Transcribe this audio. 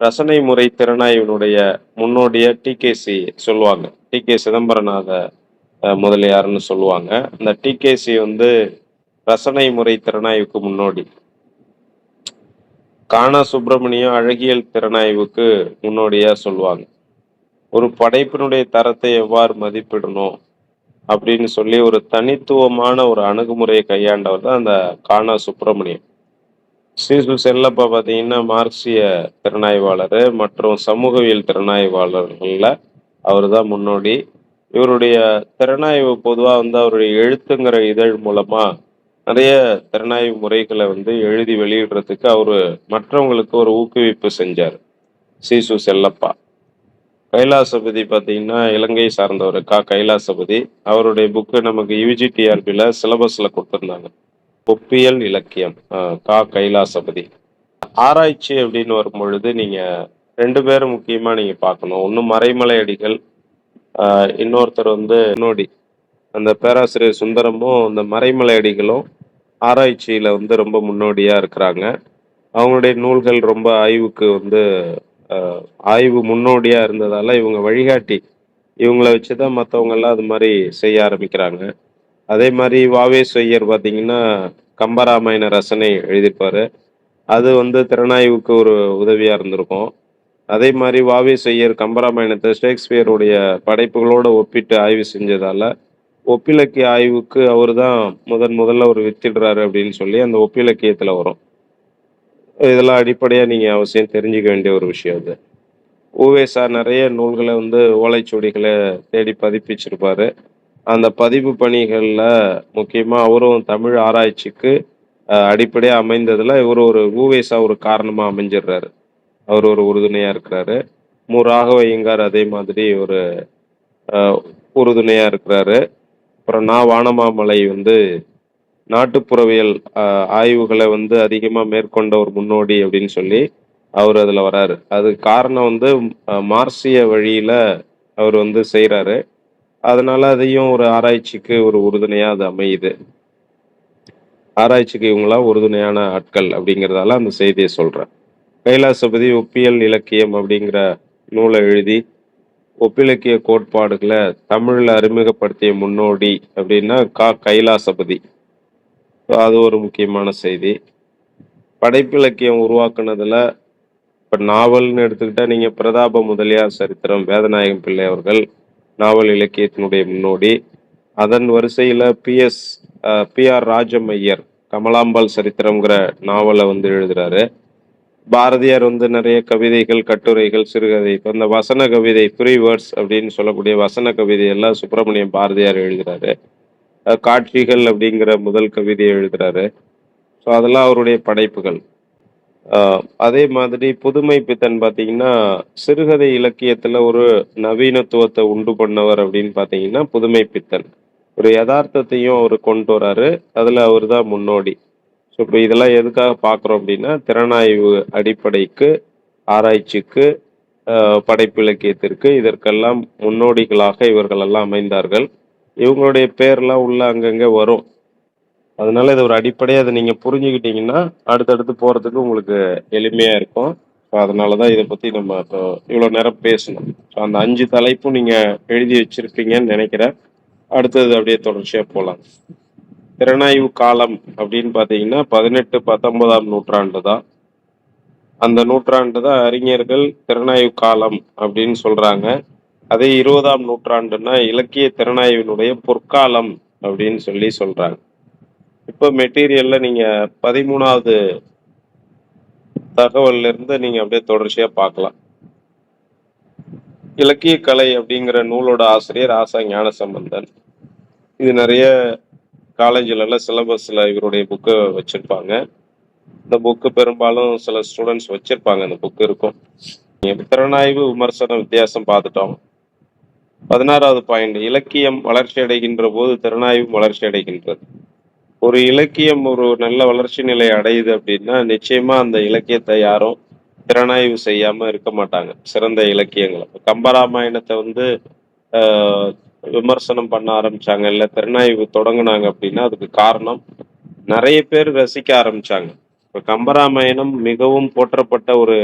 ரசனை முறை திறனாய்வினுடைய முன்னோடிய டிகேசி சொல்லுவாங்க. டி கே சிதம்பரநாத முதலியார்னு சொல்லுவாங்க. இந்த டிகேசி வந்து ரசனை முறை திறனாய்வுக்கு முன்னோடி. காணா சுப்பிரமணியம் அழகியல் திறனாய்வுக்கு முன்னோடியா சொல்லுவாங்க. ஒரு படைப்பினுடைய தரத்தை எவ்வாறு மதிப்பிடணும் அப்படின்னு சொல்லி ஒரு தனித்துவமான ஒரு அணுகுமுறையை கையாண்டவர் தான் அந்த காணா சுப்பிரமணியம் ஸ்ரீசு செல்லப்பா பார்த்தீங்கன்னா மார்க்சிய திறனாய்வாளர் மற்றும் சமூகவியல் திறனாய்வாளர்களில் அவர் தான் முன்னோடி. இவருடைய திறனாய்வு பொதுவாக வந்து அவருடைய எழுத்துங்கிற இதழ் மூலமாக நிறைய திறனாய்வு முறைகளை வந்து எழுதி வெளியிடுறதுக்கு அவர் மற்றவங்களுக்கு ஒரு ஊக்குவிப்பு செஞ்சார். சீசு செல்லப்பா. கைலாசபதி பார்த்தீங்கன்னா இலங்கை சார்ந்தவர் கா கைலாசபதி. அவருடைய புக்கு நமக்கு யூஜிடிஆர்பியில் சிலபஸில் கொடுத்துருந்தாங்க. ஒப்பியல் இலக்கியம் கா. கைலாசபதி. ஆராய்ச்சி அப்படின்னு வரும் பொழுது நீங்கள் ரெண்டு பேரும் முக்கியமாக நீங்கள் பார்க்கணும். ஒன்று மறைமலை அடிகள் இன்னொருத்தர் வந்து முன்னோடி. அந்த பேராசிரியர் சுந்தரமும் அந்த மறைமலை அடிகளும் ஆராய்ச்சியில் வந்து ரொம்ப முன்னோடியாக இருக்கிறாங்க. அவங்களுடைய நூல்கள் ரொம்ப ஆய்வுக்கு வந்து ஆய்வு முன்னோடியாக இருந்ததால் இவங்க வழிகாட்டி இவங்கள வச்சு தான் மற்றவங்க எல்லாம் அது மாதிரி செய்ய ஆரம்பிக்கிறாங்க. அதே மாதிரி வாவே ஐயர் பார்த்தீங்கன்னா கம்பராமாயண ரசனை எழுதியிருப்பாரு அது வந்து திறனாய்வுக்கு ஒரு உதவியாக இருந்திருக்கும். அதே மாதிரி வாவே ஐயர் கம்பராமாயணத்தை ஷேக்ஸ்பியருடைய படைப்புகளோட ஒப்பிட்டு ஆய்வு செஞ்சதால் ஒப்பிலக்கிய ஆய்வுக்கு அவர் தான் முதன் முதல்ல ஒரு வித்திடுறாரு அப்படின்னு சொல்லி அந்த ஒப்பிலக்கியத்தில் வரும். இதெல்லாம் அடிப்படையாக நீங்கள் அவசியம் தெரிஞ்சுக்க வேண்டிய ஒரு விஷயம் அது. ஊவேசா நிறைய நூல்களை வந்து ஓலைச்சுவடிகளை தேடி பதிப்பிச்சிருப்பாரு. அந்த பதிவு பணிகளில் முக்கியமாக அவரும் தமிழ் ஆராய்ச்சிக்கு அடிப்படையாக அமைந்ததில் இவர் ஒரு ஊவேசா ஒரு காரணமாக அமைஞ்சிடுறாரு அவர் ஒரு உறுதுணையாக இருக்கிறாரு. மு. ராகவ ஐயங்கார் அதே மாதிரி ஒரு உறுதுணையாக இருக்கிறாரு. அப்புறம் நா வானமாமலை வந்து நாட்டுப்புறவியல் ஆய்வுகளை வந்து அதிகமாக மேற்கொண்ட ஒரு முன்னோடி அப்படின்னு சொல்லி அவர் அதில் வராரு. அது காரணம் வந்து மார்சிய வழியில் அவர் வந்து செய்கிறாரு அதனால அதையும் ஒரு ஆராய்ச்சிக்கு ஒரு உறுதுணையா அது அமையுது. ஆராய்ச்சிக்கு இவங்களாம் உறுதுணையான ஆட்கள் அப்படிங்கிறதால அந்த செய்தியை சொல்றேன். கைலாசபதி ஒப்பியல் இலக்கியம் அப்படிங்கிற நூலை எழுதி ஒப்பிலக்கிய கோட்பாடுகளை தமிழில் அறிமுகப்படுத்திய முன்னோடி அப்படின்னா கா கைலாசபதி அது ஒரு முக்கியமான செய்தி. படைப்பிலக்கியம் உருவாக்குனதுல இப்போ நாவல்னு எடுத்துக்கிட்டா நீங்க பிரதாப முதலியார் சரித்திரம் வேதநாயகம் பிள்ளை அவர்கள் நாவல் இலக்கியத்தினுடைய முன்னோடி. அதன் வரிசையில் பிஎஸ் பி ஆர் ராஜம் ஐயர் கமலாம்பாள் சரித்திரம்ங்கிற நாவலை வந்து எழுதுறாரு. பாரதியார் வந்து நிறைய கவிதைகள் கட்டுரைகள் சிறுகதை இப்போ இந்த வசன கவிதை ஃப்ரீ வேர்ட்ஸ் அப்படின்னு சொல்லக்கூடிய வசன கவிதை எல்லாம் சுப்பிரமணியம் பாரதியார் எழுதுறாரு. காட்சிகள் அப்படிங்கிற முதல் கவிதையை எழுதுறாரு. ஸோ அதெல்லாம் அவருடைய படைப்புகள். அதே மாதிரி புதுமை பித்தன் பார்த்தீங்கன்னா சிறுகதை இலக்கியத்தில் ஒரு நவீனத்துவத்தை உண்டு பண்ணவர் அப்படின்னு பார்த்தீங்கன்னா புதுமை பித்தன். ஒரு யதார்த்தத்தையும் அவர் கொண்டு வராரு. அதில் அவர் தான் முன்னோடி. ஸோ இப்போ இதெல்லாம் எதுக்காக பார்க்குறோம் அப்படின்னா திறனாய்வு அடிப்படைக்கு ஆராய்ச்சிக்கு படைப்பிலக்கியத்திற்கு இதற்கெல்லாம் முன்னோடிகளாக இவர்களெல்லாம் அமைந்தார்கள். இவங்களுடைய பேர்லாம் உள்ள அங்கங்கே வரும். அதனால இதை ஒரு அடிப்படையாக அதை நீங்கள் புரிஞ்சுக்கிட்டீங்கன்னா அடுத்தடுத்து போகிறதுக்கு உங்களுக்கு எளிமையாக இருக்கும். ஸோ அதனால தான் இதை பற்றி நம்ம இப்போ இவ்வளோ நேரம் பேசணும். ஸோ அந்த அஞ்சு தலைப்பும் நீங்கள் எழுதி வச்சிருப்பீங்கன்னு நினைக்கிறேன். அடுத்தது அப்படியே தொடர்ச்சியாக போகலாம் திறனாய்வு காலம் அப்படின்னு பார்த்தீங்கன்னா பதினெட்டு பத்தொன்பதாம் நூற்றாண்டு தான். அந்த நூற்றாண்டு தான் அறிஞர்கள் திறனாய்வு காலம் அப்படின்னு சொல்கிறாங்க அதே இருபதாம் நூற்றாண்டுன்னா இலக்கிய திறனாய்வினுடைய பொற்காலம் அப்படின்னு சொல்லி சொல்கிறாங்க இப்போ மெட்டீரியல்ல நீங்க பதிமூணாவது தகவல்ல இருந்து நீங்க அப்படியே தொடர்ச்சியா பார்க்கலாம். இலக்கிய கலை அப்படிங்கிற நூலோட ஆசிரியர் ஆசா ஞானசம்பந்தன். இது நிறைய காலேஜ்ல சிலபஸில் சிலபஸ்ல இவருடைய புக்கு வச்சிருப்பாங்க. இந்த புக்கு பெரும்பாலும் சில ஸ்டூடெண்ட்ஸ் வச்சிருப்பாங்க. இந்த புக்கு இருக்கும். திறனாய்வு விமர்சன வித்தியாசம் பார்த்துட்டோம். பதினாறாவது பாயிண்ட் இலக்கியம் வளர்ச்சி அடைகின்ற போது திறனாய்வும் வளர்ச்சி அடைகின்றது. ஒரு இலக்கியம் ஒரு நல்ல வளர்ச்சி நிலை அடையுது அப்படின்னா நிச்சயமா அந்த இலக்கியத்தை யாரும் திறனாய்வு செய்யாம இருக்க மாட்டாங்க. சிறந்த இலக்கியங்களை. கம்பராமாயணத்தை வந்து விமர்சனம் பண்ண ஆரம்பிச்சாங்க இல்ல திறனாய்வு தொடங்கினாங்க அப்படின்னா அதுக்கு காரணம் நிறைய பேர் ரசிக்க ஆரம்பிச்சாங்க. இப்ப கம்பராமாயணம் மிகவும் போற்றப்பட்ட ஒரு